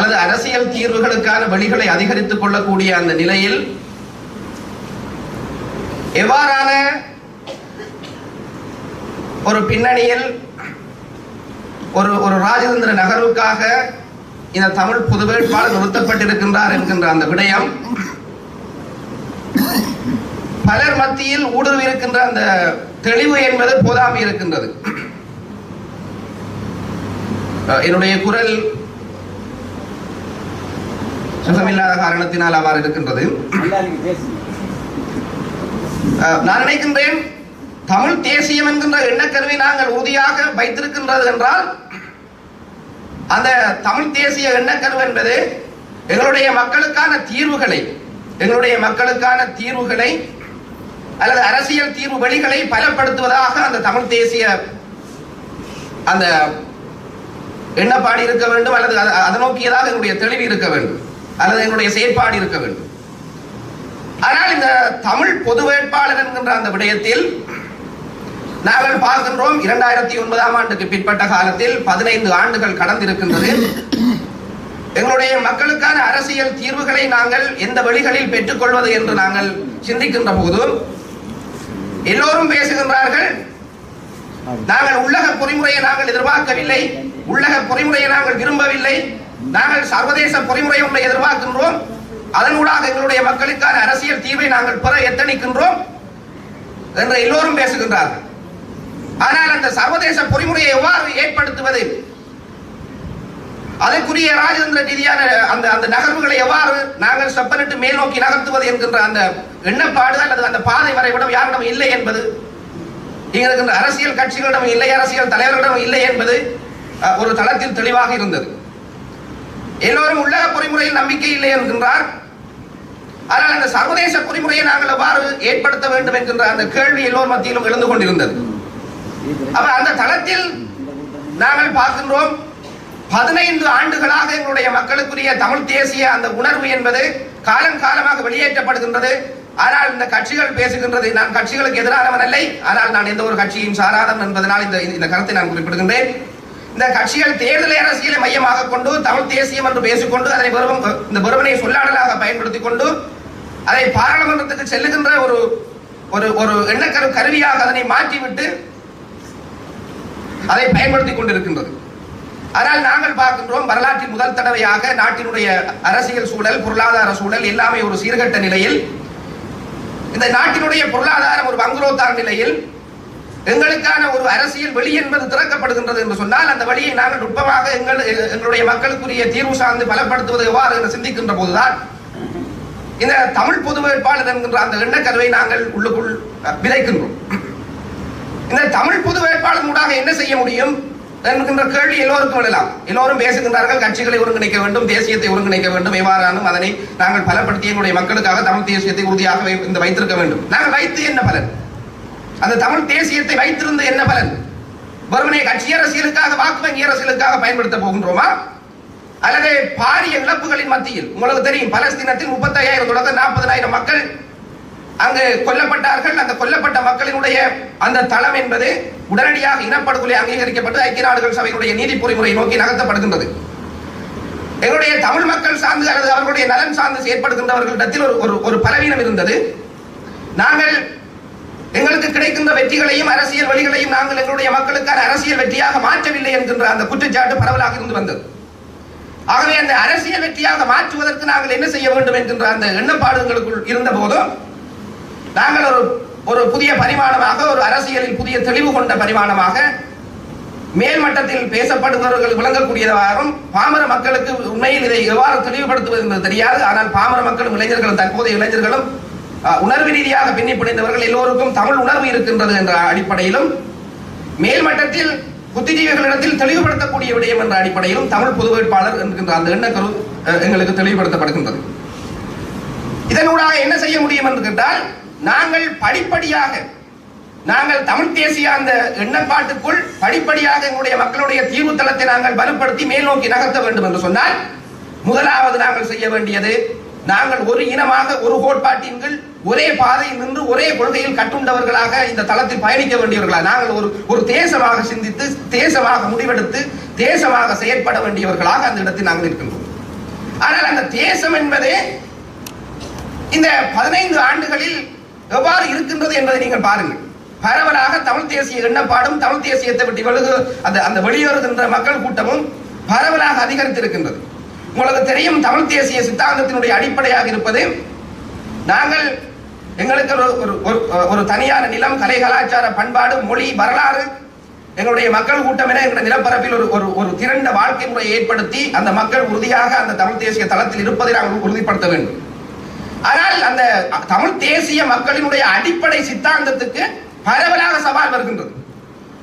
அல்லது அரசியல் தீர்வுகளுக்கான வழிகளை அதிகரித்துக் கொள்ளக்கூடிய அந்த நிலையில் எவ்வாறான ஒரு பின்னணியில் ஒரு ஒரு ராஜதந்திர நகர்வுக்காக இந்த தமிழ் பொது வேட்பாளர் நிறுத்தப்பட்டிருக்கின்றார் என்கின்ற அந்த விடயம் பலர் மத்தியில் ஊடுருவி இருக்கின்ற அந்த தெளிவு என்பது போதாமல் இருக்கின்றது. என்னுடைய குரல் சுகமில்லாத காரணத்தினால் அவ்வாறு இருக்கின்றது. நான் நினைக்கின்றேன் தமிழ் தேசியம் என்கின்ற எண்ணக்கருவை நாங்கள் உறுதியாக வைத்திருக்கின்றது என்றால் அந்த தமிழ் தேசிய எண்ணக்கருவு என்பது எங்களுடைய மக்களுக்கான தீர்வுகளை எங்களுடைய மக்களுக்கான தீர்வுகளை அல்லது அரசியல் தீர்வு வழிகளை பலப்படுத்துவதாக அந்த தமிழ் தேசிய அந்த எண்ணப்பாடு இருக்க வேண்டும் அல்லது அத- அதை நோக்கியதாக எங்களுடைய தெளிவு இருக்க வேண்டும். அல்லது என்னுடைய செயற்பாடு இருக்க வேண்டும். ஆனால் இந்த தமிழ் பொது வேட்பாளர் என்கின்ற அந்த விடயத்தில் நாங்கள் பார்க்கின்றோம் இரண்டாயிரத்தி ஒன்பதாம் ஆண்டுக்கு பிற்பட்ட காலத்தில் பதினைந்து ஆண்டுகள் கடந்திருக்கின்றது. எங்களுடைய மக்களுக்கான அரசியல் தீர்வுகளை நாங்கள் எந்த வழிகளில் பெற்றுக்கொள்வது என்று நாங்கள் சிந்திக்கின்ற போது எல்லோரும் பேசுகின்றார்கள் நாங்கள் உள்ளக பொறிமுறையை நாங்கள் எதிர்பார்க்கவில்லை உள்ளக பொறிமுறையை நாங்கள் விரும்பவில்லை நாங்கள் சர்வதேச பொறிமுறை ஒன்றை எதிர்பார்க்கின்றோம். அதனூடாக எங்களுடைய மக்களுக்கான அரசியல் தீர்வை நாங்கள் பெற எத்தனிக்கின்றோம் என்று எல்லோரும் பேசுகின்றார்கள். ஆனால் அந்த சர்வதேச பொறிமுறையை எவ்வாறு ஏற்படுத்துவது? அதற்குரிய ராஜதந்திர ரீதியான அந்த அந்த நகர்வுகளை எவ்வாறு நாங்கள் செப்பனிட்டு மேல் நோக்கி நகர்த்துவது என்கின்ற அந்த எண்ணப்பாடு அல்லது அந்த பாதை வரைபடம் யாரிடம் இல்லை என்பது இங்க இருக்கின்ற அரசியல் கட்சிகளிடம் இல்லை அரசியல் தலைவர்களிடம் இல்லை என்பது ஒரு தளத்தில் தெளிவாக இருந்தது. எல்லோரும் உள்ளக பொறிமுறையில் நம்பிக்கை இல்லை என்கின்றார். ஆனால் அந்த சர்வதேச பொறிமுறையை நாங்கள் எவ்வாறு ஏற்படுத்த வேண்டும் என்கின்ற அந்த கேள்வி எல்லோர் மத்தியிலும் எழுந்து கொண்டிருந்தது. அப்ப அந்த தளத்தில் நாங்கள் பார்க்கின்றோம் பதினைந்து ஆண்டுகளாக எங்களுடைய மக்களுக்குரிய தமிழ் தேசிய அந்த உணர்வு என்பது காலம் காலமாக வெளியேற்றப்படுகின்றது. ஆனால் இந்த கட்சிகள் பேசுகின்றது நான் கட்சிகளுக்கு எதிரானவன் அல்ல. ஆனால் நான் எந்த ஒரு கட்சியும் சாராதவன் என்பதனால் இந்த இந்த கருத்தை நான் குறிப்பிடுகின்றேன். இந்த கட்சிகள் தேர்தல் அரசியலை மையமாக கொண்டு தமிழ் தேசியம் என்று பேசிக்கொண்டு அதை வெறும் இந்த பெருமனை சொல்லாடலாக பயன்படுத்திக் கொண்டு அதை பாராளுமன்றத்துக்கு செல்லுகின்ற ஒரு ஒரு ஒரு எண்ணக்கரு கருவியாக அதனை மாற்றிவிட்டு அதை பயன்படுத்திக் கொண்டிருக்கின்றது. ஆனால் நாங்கள் பார்க்கின்றோம் வரலாற்றின் முதல் தடவையாக நாட்டினுடைய அரசியல் சூழல் பொருளாதார சூழல் எல்லாமே ஒரு சீர்கட்ட நிலையில் இந்த நாட்டினுடைய பொருளாதாரம் ஒரு வங்குரோத்தார் நிலையில் எங்களுக்கான ஒரு அரசியல் வழி என்பது திறக்கப்படுகின்றது என்று சொன்னால் அந்த வழியை நாங்கள் நுட்பமாக எங்கள் எங்களுடைய மக்களுக்குரிய தீர்வு சார்ந்து பலப்படுத்துவது எவ்வாறு என்று சிந்திக்கின்ற போதுதான் இந்த தமிழ் பொது வேட்பாளர் என்கின்ற அந்த எண்ணக்கருவை நாங்கள் உள்ளுக்குள் விதைக்கின்றோம். இந்த தமிழ் பொது வேட்பாளர் ஊடாக என்ன செய்ய முடியும் என்கின்ற கேள்வி எல்லோருக்கும் எழலாம் எல்லோரும் பேசுகின்றார்கள் கட்சிகளை ஒருங்கிணைக்க வேண்டும் தேசியத்தை ஒருங்கிணைக்க வேண்டும். எவ்வாறானும் அதனை நாங்கள் பலப்படுத்தி எங்களுடைய மக்களுக்காக தமிழ் தேசியத்தை உறுதியாக வை- இந்த வைத்திருக்க வேண்டும். நாங்கள் வைத்து என்ன பலன்? அந்த தமிழ் தேசியத்தை வைத்திருந்த என்ன பலன்? வறுமனை கட்சி அரசியலுக்காக வாக்கு வங்கி அரசியலுக்காக பயன்படுத்த போகின்றோமா? அல்லது பாரிய இழப்புகளின் மத்தியில் உங்களுக்கு தெரியும் பலஸ்தீனத்தில் முப்பத்தையாயிரம் தொடக்க நாற்பதனாயிரம் மக்கள் அங்கு கொல்லப்பட்டார்கள். அந்த கொல்லப்பட்ட மக்களினுடைய அந்த தளம் என்பது உடனடியாக இனப்படுகொலை அங்கீகரிக்கப்பட்டு ஐக்கிய நாடுகள் சபையினுடைய நீதி பொறிமுறை நோக்கி நகர்த்தப்படுகின்றது. எங்களுடைய தமிழ் மக்கள் சார்ந்து அல்லது அவர்களுடைய நலன் சார்ந்து செயற்படுகின்றவர்களிடத்தில் ஒரு ஒரு பலவீனம் இருந்தது. நாங்கள் எங்களுக்கு கிடைக்கின்ற வெற்றிகளையும் அரசியல் வழிகளையும் நாங்கள் எங்களுடைய மக்களுக்கான அரசியல் வெற்றியாக மாற்றவில்லை என்கின்ற அந்த குற்றச்சாட்டு பரவலாக இருந்து வந்தது. ஆகவே அந்த அரசியல் வெற்றியாக மாற்றுவதற்கு நாங்கள் என்ன செய்ய வேண்டும் என்கின்ற அந்த எண்ணப்பாடுகளுக்குள் இருந்த போதும் நாங்கள் ஒரு ஒரு புதிய பரிமாணமாக ஒரு அரசியலில் புதிய தெளிவு கொண்ட பரிமாணமாக மேல் மட்டத்தில் பேசப்படுபவர்கள் விளங்கக்கூடியதாகவும் பாமர மக்களுக்கு உண்மையில் இதை எவ்வாறு தெளிவுபடுத்துவது என்பது தெரியாது. ஆனால் பாமர மக்களும் இளைஞர்களும் தற்போதைய இளைஞர்களும் உணர்வு ரீதியாக பின்னி பிணைந்தவர்கள் எல்லோருக்கும் தமிழ் உணர்வு இருக்கின்றது என்ற அடிப்படையிலும் மேல் மட்டத்தில் புத்திஜீவிகளிடத்தில் தெளிவுபடுத்தக்கூடிய விடயம் என்ற அடிப்படையிலும் தமிழ் பொது வேட்பாளர் என்கின்ற அந்த எண்ணக்கரு எங்களுக்கு தெளிவுபடுத்தப்படுகின்றது. இதனூடாக என்ன செய்ய முடியும் என்று கேட்டால் நாங்கள் படிப்படியாக நாங்கள் தமிழ் தேசிய அந்த எண்ணப்பாட்டுக்குள் படிப்படியாக எங்களுடைய மக்களுடைய தீர்வு தளத்தை நாங்கள் வலுப்படுத்தி மேல் நோக்கி நகர்த்த வேண்டும் என்று சொன்னால் முதலாவது நாங்கள் செய்ய வேண்டியது நாங்கள் ஒரு இனமாக ஒரு கோட்பாட்டின் கீழ் ஒரே பாதையில் நின்று ஒரே கொள்கையில் கட்டுண்டவர்களாக இந்த தளத்தில் பயணிக்க வேண்டியவர்களா நாங்கள் ஒரு ஒரு தேசமாக சிந்தித்து தேசமாக முடிவெடுத்து தேசமாக செயற்பட வேண்டியவர்களாக அந்த இடத்தில் நாங்கள் இருக்கின்றோம். ஆனால் அந்த தேசம் என்பதே இந்த பதினைந்து ஆண்டுகளில் எவ்வாறு இருக்கின்றது என்பதை நீங்கள் பாருங்கள். பரவலாக தமிழ் தேசிய எண்ணப்பாடும் தமிழ் தேசியத்தை விட்டு வெளுகு அந்த அந்த வெளியேறுகின்ற மக்கள் கூட்டமும் பரவலாக அதிகரித்திருக்கின்றது. உங்களுக்கு தெரியும் தமிழ் தேசிய சித்தாந்தத்தினுடைய அடிப்படையாக இருப்பது நாங்கள் எங்களுக்கு ஒரு ஒரு- ஒரு ஒரு தனியான நிலம் கலை கலாச்சார பண்பாடு மொழி வரலாறு எங்களுடைய மக்கள் கூட்டம் என எங்களுடைய நிலப்பரப்பில் ஒரு ஒரு ஒரு திரண்ட வாழ்க்கை முறையை ஏற்படுத்தி அந்த மக்கள் உறுதியாக அந்த தமிழ் தேசிய தளத்தில் இருப்பதை நாங்கள் உறுதிப்படுத்த வேண்டும். ஆனால் அந்த தமிழ் தேசிய மக்களினுடைய அடிப்படை சித்தாந்தத்துக்கு பரவலாக சவால் வருகின்றது.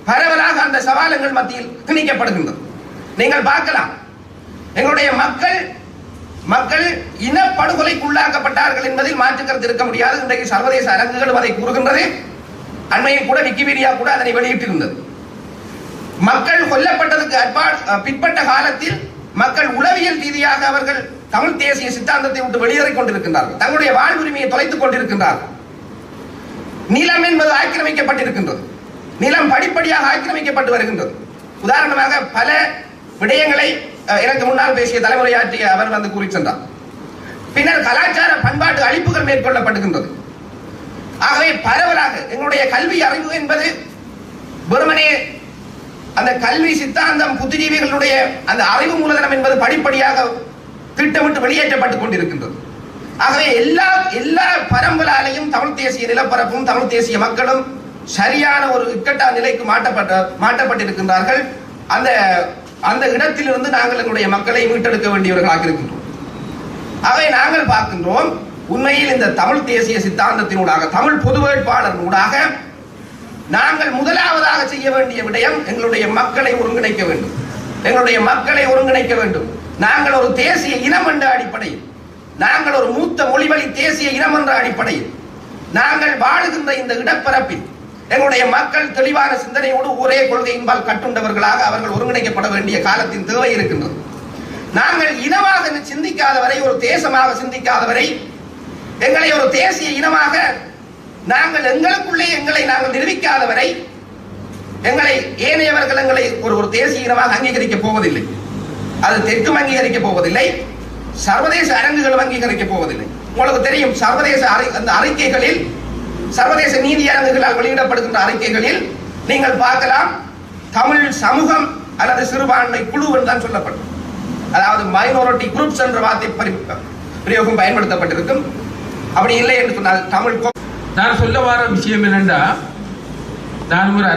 பரவலாக அந்த சவால் எங்கள் மத்தியில் திணிக்கப்படுகின்றது. நீங்கள் பார்க்கலாம். எங்களுடைய மக்கள் மக்கள் இனப்படுகொலைக்குள்ளாக்கப்பட்டார்கள் என்பதில் மாற்றுக்கருத்து இருக்க முடியாது. இன்றைக்கு சர்வதேச அரங்குகளும் அதை கூறுகின்றது. அண்மையை கூட விக்கிபீடியா கூட அதனை வெளியிட்டிருந்தது. மக்கள் கொல்லப்பட்டதுக்கு பிற்பட்ட காலத்தில் மக்கள் உளவியல் ரீதியாக அவர்கள் தமிழ் தேசிய சித்தாந்தத்தை விட்டு வெளியேறிக் கொண்டிருக்கின்றார்கள். தங்களுடைய வாழ்வுரிமையை தொலைத்துக் கொண்டிருக்கின்றார்கள். நிலம் என்பது ஆக்கிரமிக்கப்பட்டிருக்கின்றது. நிலம் படிப்படியாக ஆக்கிரமிக்கப்பட்டு வருகின்றது. உதாரணமாக பல விடயங்களை எனக்கு முன்னால் பேசிய தலைமுறையாற்றிய அவர் வந்து கூறி சென்றார். பின்னர் கலாச்சார பண்பாட்டு அழிப்புகள் மேற்கொள்ளப்படுகின்றது. ஆகவே பரவலாக எங்களுடைய கல்வி அறிவு என்பது வெறுமனே அந்த கல்வி சித்தாந்தம் புத்திஜீவிகளுடைய அந்த அறிவு மூலதனம் என்பது படிப்படியாக திட்டமிட்டு வெளியேற்றப்பட்டுக் கொண்டிருக்கின்றது. ஆகவே எல்லா எல்லா பரம்பலாலையும் தமிழ் தேசிய நிலப்பரப்பும் தமிழ் தேசிய மக்களும் சரியான ஒரு இக்கட்டா நிலைக்கு மாட்டப்பட்ட மாட்டப்பட்டிருக்கின்றார்கள் அந்த அந்த இடத்திலிருந்து நாங்கள் எங்களுடைய மக்களை மீட்டெடுக்க வேண்டியவர்களாக இருக்கின்றோம். அவை நாங்கள் பார்க்கின்றோம். உண்மையில் இந்த தமிழ் தேசிய சித்தாந்தத்தினூடாக தமிழ் பொது வேட்பாளரினூடாக நாங்கள் முதலாவதாக செய்ய வேண்டிய விடயம் எங்களுடைய மக்களை ஒருங்கிணைக்க வேண்டும். எங்களுடைய மக்களை ஒருங்கிணைக்க வேண்டும். நாங்கள் ஒரு தேசிய இனம் என்ற அடிப்படையில் நாங்கள் ஒரு மூத்த மொழிவழி தேசிய இனம் என்ற அடிப்படையில் நாங்கள் வாழுகின்ற இந்த இடப்பரப்பில் எங்களுடைய மக்கள் தெளிவான சிந்தனையோடு ஒரே கொள்கையின்பால் கட்டுண்டவர்களாக அவர்கள் ஒருங்கிணைக்கப்பட வேண்டிய காலத்தின் தேவை இருக்கின்றது. நாங்கள் இனமாக சிந்திக்காத வரை ஒரு தேசமாக சிந்திக்காத வரை எங்களை ஒரு தேசிய இனமாக நாங்கள் எங்களுக்குள்ளே எங்களை நாங்கள் நிரூபிக்காத வரை எங்களை ஏனையவர்கள் எங்களை ஒரு ஒரு தேசிய இனமாக அங்கீகரிக்க போவதில்லை. அது தெற்கும் அங்கீகரிக்க போவதில்லை. சர்வதேச அரங்குகளும் அங்கீகரிக்க போவதில்லை. உங்களுக்கு தெரியும் சர்வதேச அறி- அந்த அறிக்கைகளில் சர்வதேச நீதி வெளியிடப்படுகின்ற அறிக்கைகளில் நீங்கள் பார்க்கலாம் தமிழ் சமூகம் அல்லது சிறுபான்மை குழு தான் சொல்லப்படும். அதாவது மைனாரிட்டி குரூப்ஸ் என்ற வார்த்தை பிரயோகம் பயன்படுத்தப்பட்டிருக்கும். அப்படி இல்லை என்று சொன்னால் தமிழ் நான் சொல்ல வர விஷயம் என்னென்றா நான் ஒரு அரசு